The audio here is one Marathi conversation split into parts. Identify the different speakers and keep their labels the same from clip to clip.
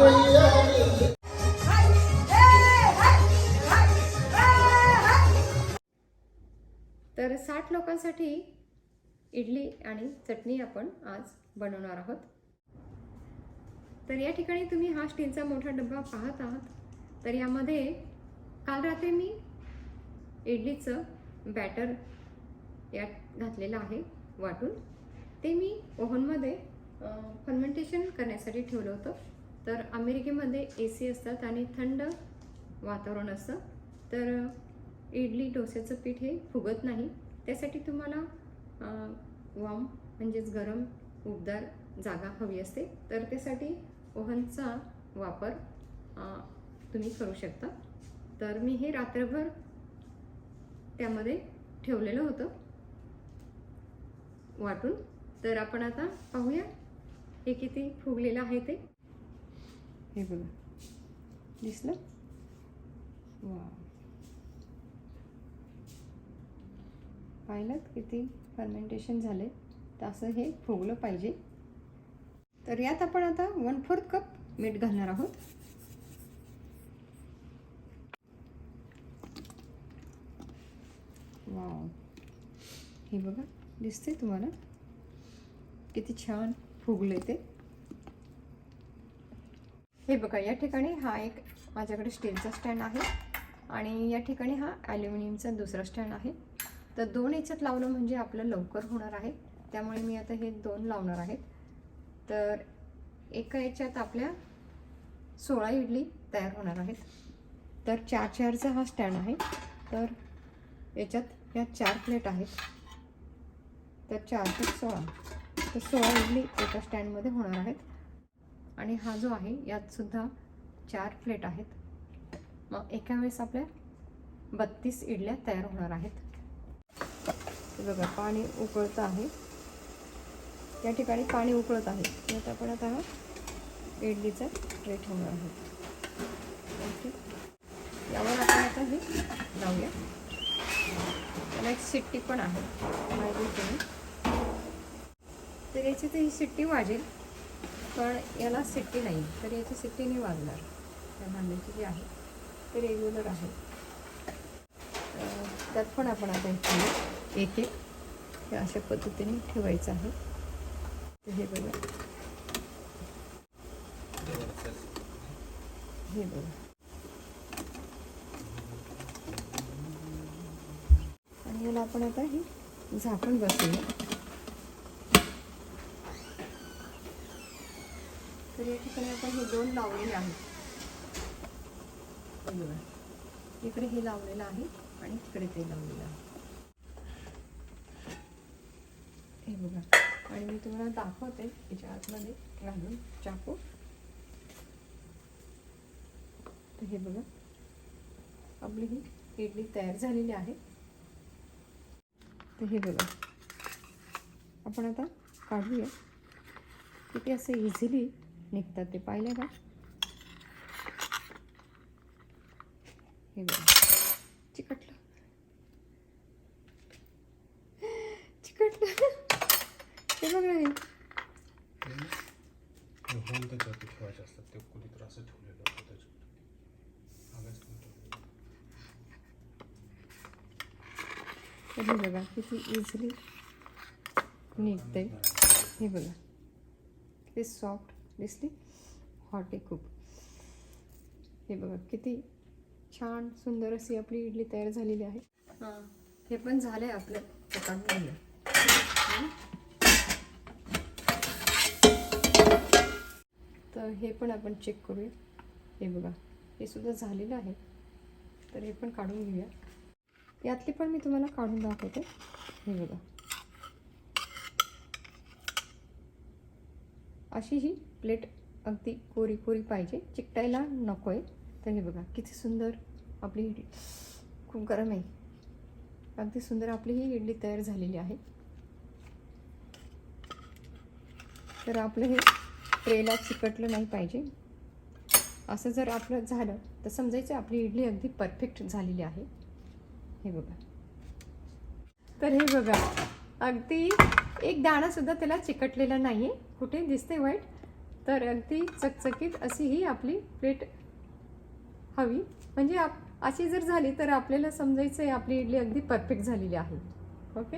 Speaker 1: तर साठ लोकांसाठी इडली आणि चटणी आपण आज बनवणार आहोत. तर या ठिकाणी तुम्ही हा स्टीलचा मोठा डब्बा पाहत आहात. तर यामध्ये काल रात्री मी इडलीचं बॅटर यात घातलेलं आहे वाटून. ते मी ओव्हनमध्ये फर्मेंटेशन करण्यासाठी ठेवलं होतं. तर अमेरिकेमध्ये ए सी असतात आणि थंड वातावरण असतं. तर इडली डोस्याचं पीठ हे फुगत नाही. त्यासाठी तुम्हाला वॉम म्हणजेच गरम उबदार जागा हवी असते. तर त्यासाठी ओव्हनचा वापर तुम्ही करू शकता. तर मी हे रात्रभर त्यामध्ये ठेवलेलं होतं. वाटून. तर आपण आता पाहूया हे किती फुगलेलं आहे ते. हे बघा दिसलं वा पाहिलं किती फर्मेंटेशन झाले? तर असं हे फुगलं पाहिजे. तर यात आपण आता वन फोर्थ कप मीठ घालणार आहोत. वाव हे बघा दिसते तुम्हाला? किती छान फुगले ते. हे बघा या ठिकाणी हा एक माझ्याकडे स्टीलचा स्टँड आहे आणि या ठिकाणी हा ॲल्युमिनियमचा दुसरा स्टँड आहे. तर दोन याच्यात लावलं म्हणजे आपलं लवकर होणार आहे. त्यामुळे मी आता हे दोन लावणार आहेत तर एका याच्यात आपल्या सोळा इडली तयार होणार आहेत. तर चार चारचा हा स्टँड आहे. तर याच्यात या चार प्लेट आहेत. तर चार ते सोळा. तर सोळा इडली एका स्टँडमध्ये होणार आहेत. आणि हा जो आहे यातसुद्धा चार प्लेट आहेत. मग एका वेळेस आपल्या बत्तीस इडल्या तयार होणार आहेत. बघा पाणी उकळतं आहे. या ठिकाणी पाणी उकळत आहे. यात आपण आता हा इडलीचा ट्रे ठेवणार आहोत. ओके. यावर आपण आता हे लावूया. त्याला एक शिट्टी पण आहे. तर याची तर ही शिट्टी वाजेल. पण याला सिट्टी नाही तर याची सिट्टी नाही वाजणार त्या भांड्याची जी आहे ते रेग्युलर आहे. त्यात पण आपण आता इथे एक एक हे अशा पद्धतीने ठेवायचं आहे. तर हे बघा. हे बघा. आणि याला आपण आता हे झाकण बसूया तर या ठिकाणी आपण हे दोन लावलेले आहेत. इकडे हे लावलेलं आहे आणि तिकडे ते लावलेलं आहे. हे बघा. आणि मी तुम्हाला दाखवते याच्या आतमध्ये घालून चाकू. तर हे बघा. आपली ही इडली तयार झालेली आहे. तर हे बघा. आपण आता काढूया. किती असं इझिली निघतात ते पाहिलं का? हे बघा. चिकटलं. चिकटलं. ते बघ हे.
Speaker 2: ठेवायचे असतात. ते असं ठेवलेलं असतं
Speaker 1: हे बघा किती इझिली निघते हे बघा. किती सॉफ्ट दिसली हॉट आहे खूप. हे बघा किती छान सुंदर अशी आपली इडली तयार झालेली आहे. हां. हे पण झालं आहे आपलं. पकान झालं तर हे पण आपण चेक करूया. हे बघा हे सुद्धा झालेलं आहे. तर हे पण काढून घेऊया. यातली पण मी तुम्हाला काढून दाखवते. हे बघा. अशी ही प्लेट अगदी कोरी कोरी पाहिजे. चिकटायला नको आहे तर हे बघा किती सुंदर आपली इडली. खूप गरम आहे. अगदी सुंदर आपली ही इडली तयार झालेली आहे. तर आपलं हे ट्रेला चिकटलं नाही पाहिजे. असं जर आपलं झालं तर समजायचं आपली इडली अगदी परफेक्ट झालेली आहे. हे बघा. तर हे बघा अगदी एक दाणासुद्धा त्याला चिकटलेला नाही आहे कुठे दिसते वाईट? तर अगदी चकचकीत अशी ही आपली प्लेट हवी. म्हणजे आप अशी जर झाली तर आपल्याला समजायचं आहे आपली इडली अगदी परफेक्ट झालेली आहे. ओके?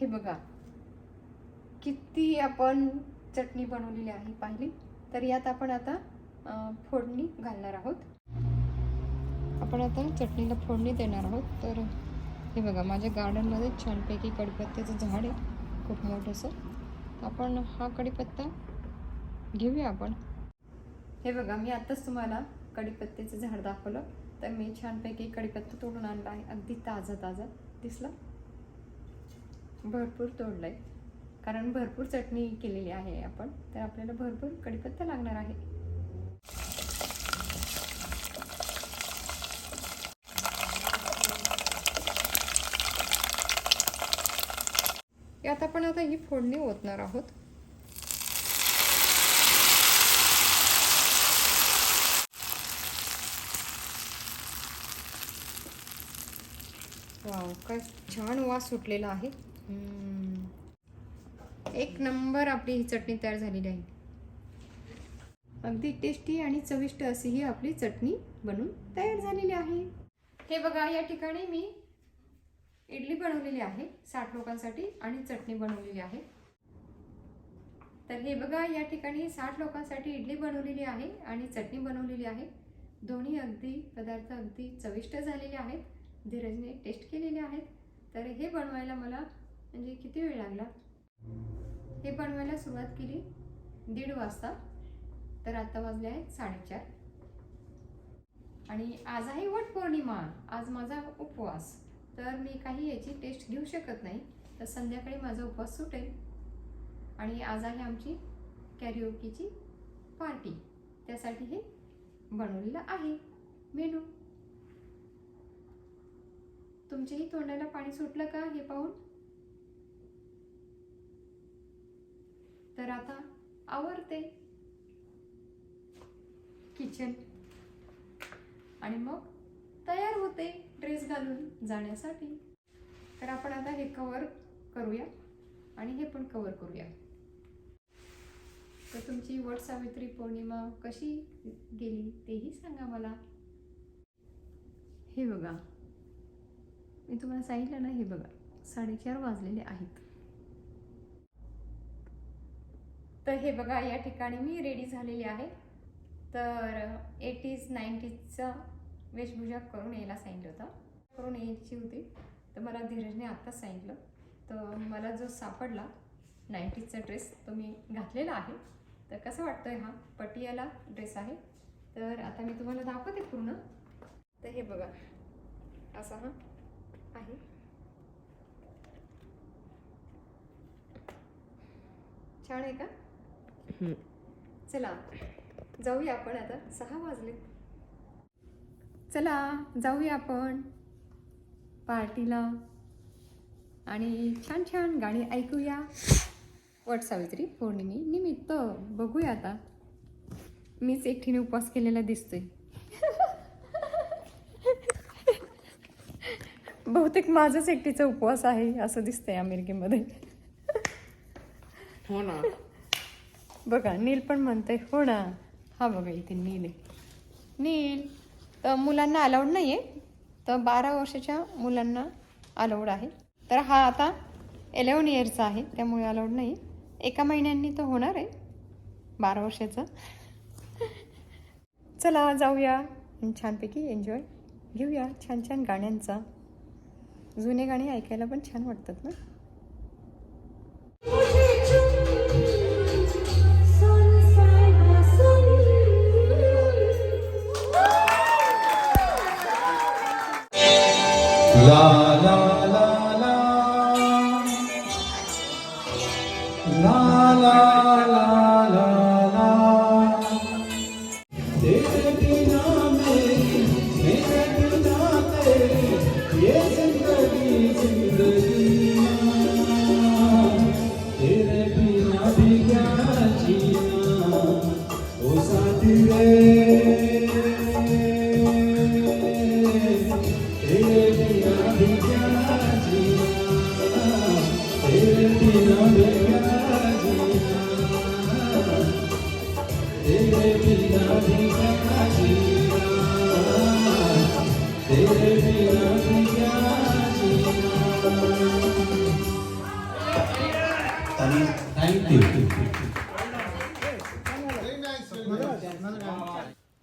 Speaker 1: हे बघा. किती आपण चटणी बनवलेली आहे पाहिली. तर यात आपण आता फोडणी घालणार आहोत. आपण आता चटणीला फोडणी देणार आहोत. तर हे बघा माझ्या गार्डनमध्ये छानपैकी कढीपत्त्याचं झाड आहे. खूप मोठंसं. आपण हा कढीपत्ता घेऊया आपण. हे बघा मी आत्ताच तुम्हाला कढीपत्त्याचं झाड दाखवलं. तर मी छानपैकी कढीपत्ता तोडून आणला आहे. अगदी ताजा ताजा. दिसला? भरपूर तोडलंय. कारण भरपूर चटणी केलेली आहे आपण. तर आपल्याला भरपूर कढीपत्ता लागणार आहे. यात आपण आता ही फोडणी ओतणार आहोत. वाव काय छान वास सुटलेला आहे. एक नंबर आपली ही चटणी तयार झालेली आहे. अगदी टेस्टी आणि चविष्ट अशी ही आपली चटणी बनून तयार झालेली आहे. हे बघा या ठिकाणी मी इडली बनवलेली आहे साठ लोकांसाठी आणि चटणी बनवलेली आहे. तर हे बघा या ठिकाणी साठ लोकांसाठी इडली बनवलेली आहे आणि चटणी बनवलेली आहे. दोन्ही अगदी पदार्थ अगदी चविष्ट झालेले आहेत. धीरजने टेस्ट केलेले आहेत. तर हे बनवायला मला म्हणजे किती वेळ लागला? हे बनवायला सुरुवात केली दीड वाजता. तर आता वाजले आहेत साडेचार. आणि आज आहे वट पौर्णिमा आज माझा उपवास. तर मी काही याची टेस्ट घेऊ शकत नाही. तर संध्याकाळी माझा उपवास सुटेल. आणि आज आहे आमची कॅरिओकीची पार्टी त्यासाठी हे बनवलेलं आहे. मेनू तुमच्याही तोंडाला पाणी सुटलं का हे पाहून? तर आता आवरते. किचन आणि मग तयार होते ड्रेस घालून जाण्यासाठी. तर आपण आता हे कवर करूया आणि हे पण कवर करूया. तर तुमची वट सावित्री पौर्णिमा कशी गेली तेही सांगा मला. हे बघा. मी तुम्हाला सांगितलं ना हे बघा. साडेचार वाजलेले आहेत. तर हे बघा या ठिकाणी मी रेडी झालेली आहे. तर एटीज नाईन्टीजचा वेशभूषा करून यायला सांगितलं होतं. करून यायची होती. तर मला धीरजने आत्ताच सांगितलं. तर मला जो सापडला नाईन्टीजचा ड्रेस तो मी घातलेला आहे. तर कसं वाटतोय हा? पटियाला ड्रेस आहे. तर आता मी तुम्हाला दाखवते पूर्ण. तर हे बघा. असा हा आहे. छान आहे का? चला जाऊया आपण आता. सहा वाजले. चला जाऊया आपण. पार्टीला. आणि छान छान गाणी ऐकूया. वट सावित्री पौर्णिमे निमित्त बघूया आता. मीच एकटीने उपवास केलेला दिसतोय. बहुतेक माझंच एकटीचा उपवास आहे असं दिसतंय अमेरिकेमध्ये.
Speaker 2: हो ना.
Speaker 1: बघा नील पण म्हणते हो ना. हा बघा इथे नील आहे. नील. तर मुलांना अलाउड नाही आहे तर बारा वर्षाच्या मुलांना अलाउड आहे. तर हा आता एलेवन इयरचा आहे. त्यामुळे अलाउड नाही. एका महिन्यांनी तो होणार आहे. बारा वर्षाचा. चला जाऊया. छानपैकी एन्जॉय घेऊया. छान छान गाण्यांचा. जुने गाणी ऐकायला पण छान वाटतात ना?
Speaker 3: La la la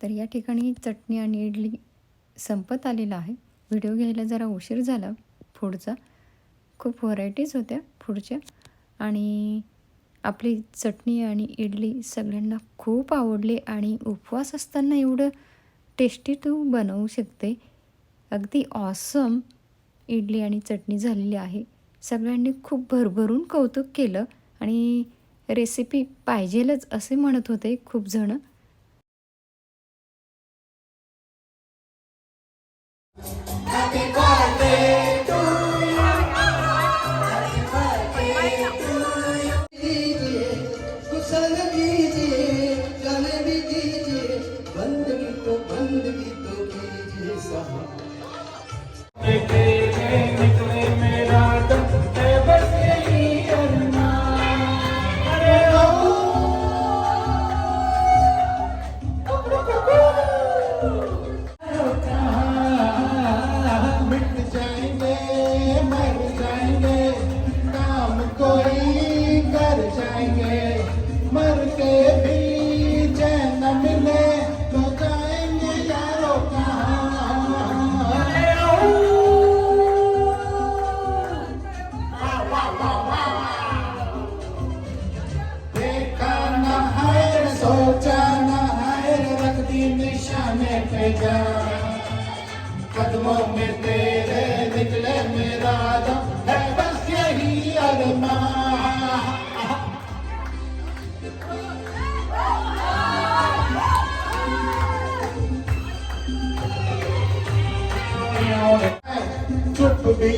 Speaker 3: तर या
Speaker 1: ठिकाणी चटणी आणि इडली संपत आलेला आहे. व्हिडिओ घ्यायला जरा उशीर झाला फूडचा खूप व्हरायटीज होत्या फूडच्या आणि आपली चटणी आणि इडली सगळ्यांना खूप आवडली आणि उपवास असताना एवढं टेस्टी तू बनवू शकते. अगदी ऑसम इडली आणि चटणी झालेली आहे. सगळ्यांनी खूप भरभरून कौतुक केलं आणि रेसिपी पाहिजेलच असे म्हणत होते खूप जणं.
Speaker 3: निशाने पे जा कदमों में तेरे निकले मेरा दम है बस यही अरमान चुप भी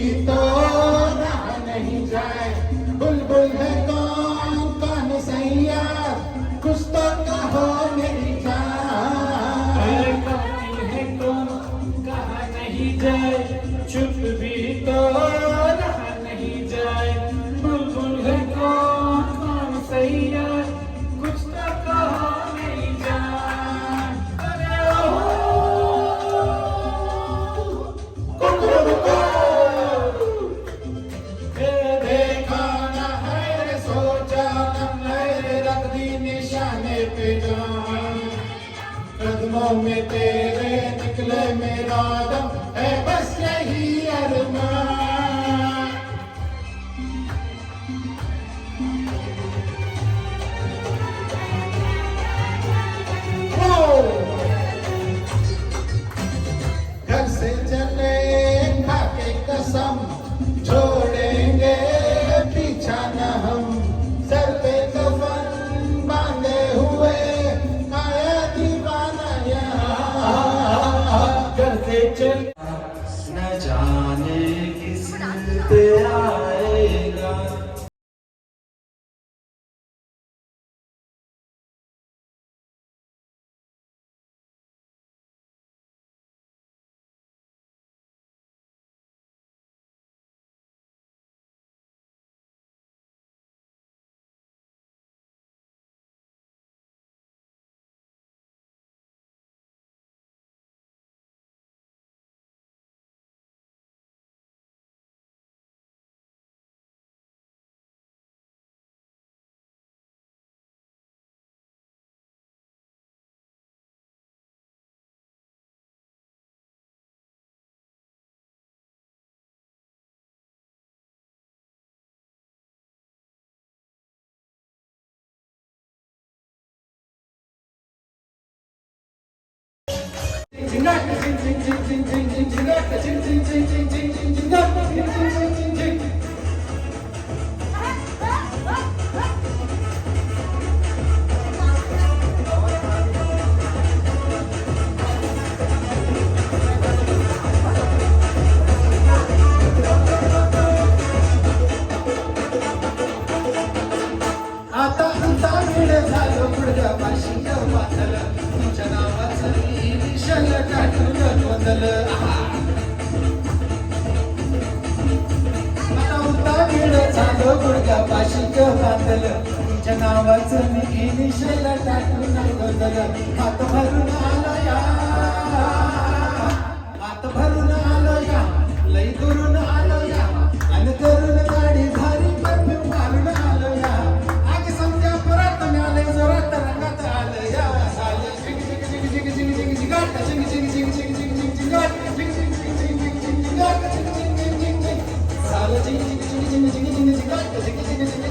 Speaker 3: Father. Chin chin chin chin chin chin chin chin chin chin chin chin chin chin chin. कपाशीच पातल तुझ्या नावाचं मी इनिशियल टाकून गजल हात भरून आलो या हात भरून आलो या लई दुरून आलो या आणि करून गाडी भारी परफ्यूम मारून आलो या आग समजा परत मिळाले जोरात रंगात आलं या साले झिंग झिंग झिंग झिंग झिंग झिंग झिंगाट झिंग झिंग झिंग झिंग झिंग झिंग झिंग झिंग झिंग झिंग झिंग झिंग झिंगाट झिंग झिंग झिंग no, que
Speaker 1: no.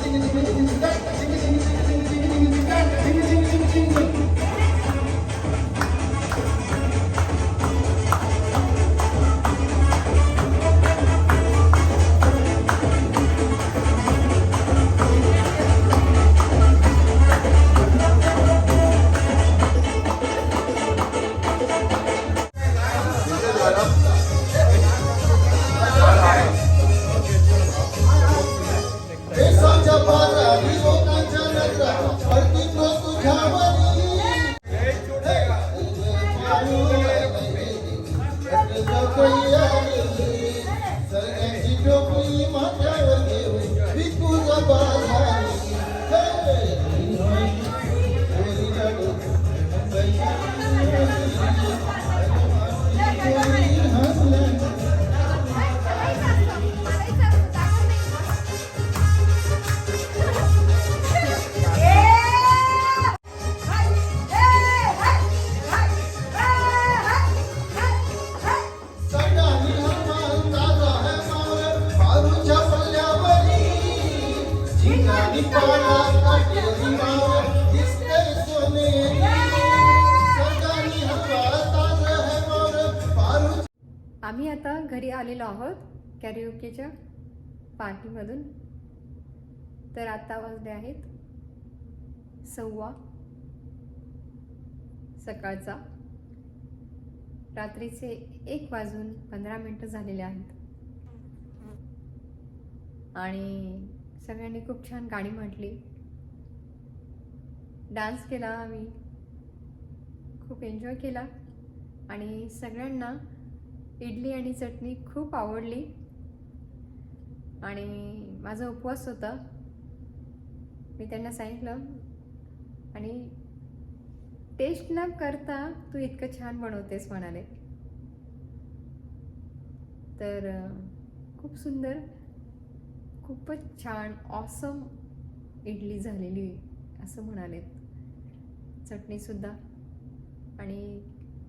Speaker 1: आता घरी आलेलो आहोत कॅरिओकेच्या पार्टीमधून तर आता वाजले आहेत सव्वा सकाळचा. रात्रीचे एक वाजून पंधरा मिनटं झालेले आहेत. आणि सगळ्यांनी खूप छान गाणी म्हटली. डान्स केला आम्ही. खूप एन्जॉय केला. आणि सगळ्यांना इडली आणि चटणी खूप आवडली. आणि माझा उपवास होता. मी त्यांना सांगितलं. आणि टेस्ट न करता तू इतकं छान बनवतेस म्हणाले. तर खूप सुंदर खूपच छान ऑसम इडली झालेली असं म्हणालेत. चटणीसुद्धा. आणि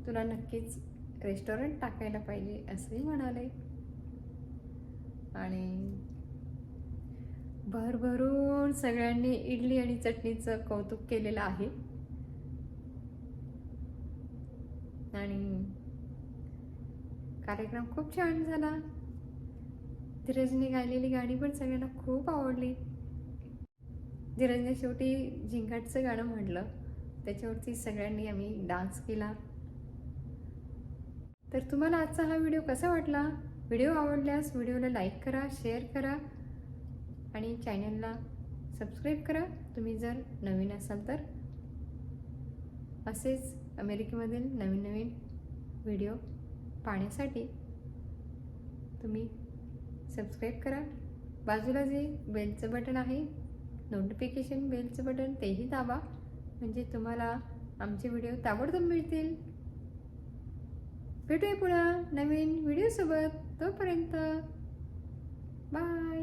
Speaker 1: तुला नक्कीच रेस्टॉरंट टाकायला पाहिजे असंही म्हणाले. आणि भरभरून सगळ्यांनी इडली आणि चटणीचं कौतुक केलेलं आहे. आणि कार्यक्रम खूप छान झाला. धीरजने गायलेली गाणी पण सगळ्यांना खूप आवडली. धीरजने शेवटी झिंगाटचं गाणं म्हटलं. त्याच्यावरती सगळ्यांनी आम्ही डान्स केला. तर तुम्हाला आजचा हा व्हिडिओ कसा वाटला? व्हिडिओ आवडल्यास व्हिडिओला लाईक करा शेअर करा आणि चॅनलला सबस्क्राईब करा. तुम्ही जर नवीन असाल तर असेच अमेरिकेमधील नवीन नवीन व्हिडिओ पाहण्यासाठी तुम्ही सबस्क्राईब करा. बाजूला जे बेलचं बटन आहे नोटिफिकेशन बेलचं बटन तेही दाबा. म्हणजे तुम्हाला आमचे व्हिडिओ ताबडतोब मिळतील. भेटूया पुन्हा नवीन व्हिडिओसोबत तोपर्यंत बाय